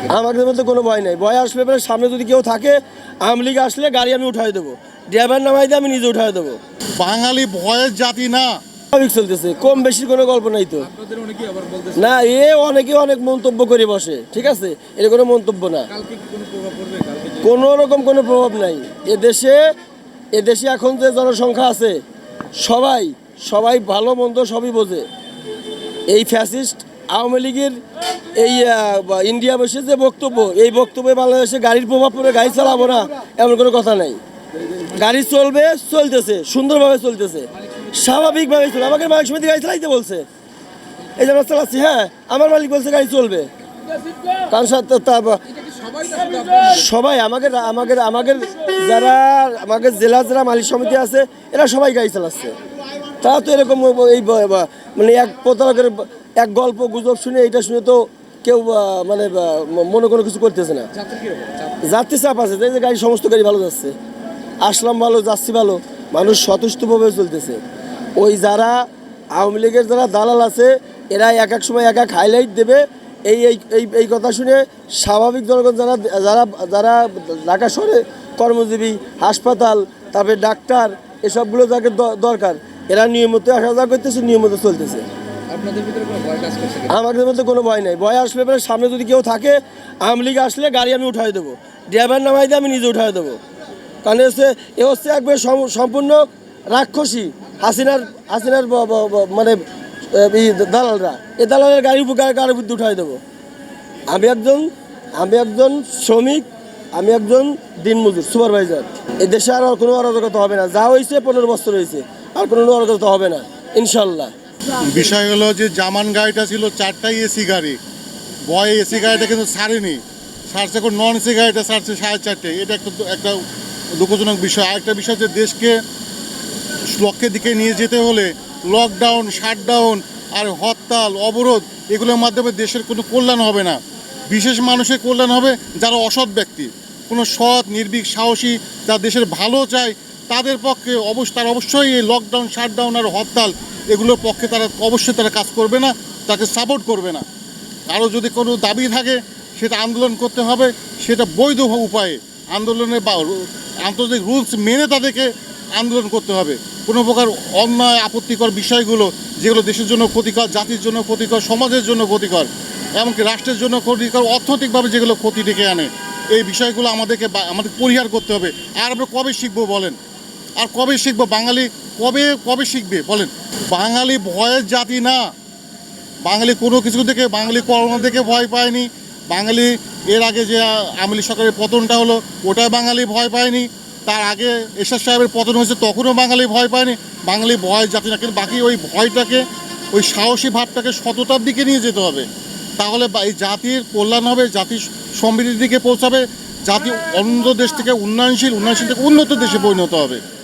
কিনা? আমাদের মধ্যে কোনো ভয় নেই। ভয় আসলে পরে সামনে যদি কেউ থাকে আওয়ামী লীগ আসলে গাড়ি আমি উঠাই দেবো। ড্রাইভার নামাই দিয়ে আমি নিজে উঠাই দেবো। বাঙালি ভয়ের জাতি না। স্বাভাবিক চলতেছে কম বেশির কোনো গল্প নাই তো। না এ অনেকে অনেক মন্তব্য করে বসে ঠিক আছে? এটা কোনো মন্তব্য না। কোনো রকম কোনো প্রভাব নাই। এদেশে এদেশে এখন যে জনসংখ্যা আছে সবাই সবাই ভালো মন্দ সবই বোঝে। এই ফ্যাসিস্ট আওয়ামী লীগের এই ইন্ডিয়া বসে যে বক্তব্য, এই বক্তব্যে বাংলাদেশে গাড়ির প্রভাব পড়ে গাড়ি চালাবো না, এমন কোনো কথা নাই। গাড়ি চলবে, চলতেছে, সুন্দরভাবে চলতেছে, স্বাভাবিকভাবে চলবে। আমাকে মালিক সমিতি গাড়ি চালাইতে বলছে। এই যে জন্য চালাচ্ছি হ্যাঁ আমার মালিক বলছে গাড়ি চলবে। কারণ সবাই আমাকে আমাদের আমাদের যারা, আমাদের জেলা যারা মালিক সমিতি আছে, এরা সবাই গাড়ি চালাচ্ছে। তারা তো এরকম এই মানে এক প্রতারকের এক গল্প গুজব শুনে এটা শুনে তো কেউ মানে মনে কোনো কিছু করতেছে না। যাত্রী চাপ আছে যে গাড়ি সমস্ত গাড়ি ভালো যাচ্ছে। আসলাম ভালো যাচ্ছি ভালো মানুষ স্বতঃস্ফূর্তভাবে চলতেছে। ওই যারা আওয়ামী লীগের যারা দালাল আছে এরা এক এক সময় এক এক হাইলাইট দেবে। এই এই এই কথা শুনে স্বাভাবিক জনগণ যারা যারা যারা ঢাকা শহরে কর্মজীবী হাসপাতাল তারপরে ডাক্তার এসবগুলো যাকে দরকার এরা নিয়মিত আসা যাওয়া করতেছে নিয়মিত চলতেছে। আমাদের মধ্যে কোনো ভয় নেই। ভয় আসলে পরে সামনে যদি কেউ থাকে, আওয়ামী লীগ আসলে গাড়ি আমি উঠাই দেবো। ড্রাইভার নামাই দিয়ে আমি নিজে উঠাই দেবো। কারণ হচ্ছে, এ হচ্ছে একবার সম্পূর্ণ রাক্ষসী হাসিনার হাসিনার মানে দালালরা। এ দালালের গাড়ি গাড়ির বুদ্ধি উঠাই দেবো? আমি একজন আমি একজন শ্রমিক, আমি একজন দিনমজুর, সুপারভাইজার। এ দেশে আর কোনো অরাজকতা হবে না। যা হয়েছে পনেরো বছর হয়েছে আর কোনো অরাজকতা হবে না, ইনশাল্লাহ। বিষয় হলো যে জামান গাড়িটা ছিল চারটাই এসি গাড়ি। বয় এসি গাড়িটা কিন্তু ছাড়েনি ছাড়ছে এখন নন এসি গাড়িটা ছাড়ছে সাড়ে চারটে। এটা একটা একটা দুঃখজনক বিষয়। আরেকটা বিষয় যে দেশকে লক্ষ্যের দিকে নিয়ে যেতে হলে লকডাউন শাটডাউন আর হরতাল, অবরোধ, এগুলোর মাধ্যমে দেশের কোনো কল্যাণ হবে না। বিশেষ মানুষের কল্যাণ হবে যারা অসৎ ব্যক্তি। কোনো সৎ, নির্ভীক, সাহসী যা দেশের ভালো চায় তাদের পক্ষে অবশ্য তারা অবশ্যই এই লকডাউন শাটডাউন আর হরতাল এগুলোর পক্ষে তারা অবশ্যই তারা কাজ করবে না, তাকে সাপোর্ট করবে না। আরও যদি কোনো দাবি থাকে, সেটা আন্দোলন করতে হবে, সেটা বৈধ উপায়ে আন্দোলনের বা আন্তর্জাতিক রুলস মেনে তাদেরকে আন্দোলন করতে হবে। কোনো প্রকার অন্যায়, আপত্তিকর বিষয়গুলো, যেগুলো দেশের জন্য ক্ষতিকর, জাতির জন্য ক্ষতিকর, সমাজের জন্য ক্ষতিকর, এমনকি রাষ্ট্রের জন্য ক্ষতিকর, অর্থনৈতিকভাবে যেগুলো ক্ষতি ডেকে আনে, এই বিষয়গুলো আমাদেরকে আমাদের পরিহার করতে হবে। আর আমরা কবে শিখব বলেন? আর কবে শিখব? বাঙালি কবে কবে শিখবে? বলেন। বাঙালি ভয়ের জাতি না। বাঙালি কোনো কিছু থেকে বাঙালি করোনা থেকে ভয় পায়নি। বাঙালি এর আগে যে আমলি সরকারের পতনটা হলো ওটা বাঙালি ভয় পায়নি। তার আগে এরশাদ সাহেবের পতন হয়েছে, তখনও বাঙালি ভয় পায়নি। বাঙালি ভয় জাতি না, কিন্তু বাকি ওই ভয়টাকে, ওই সাহসী ভাবটাকে সততার দিকে নিয়ে যেতে হবে। তাহলে এই জাতির কল্যাণ হবে জাতির সমৃদ্ধির দিকে পৌঁছাবে, জাতি অন্য দেশ থেকে উন্নয়নশীল উন্নয়নশীল থেকে উন্নত দেশে পরিণত হবে।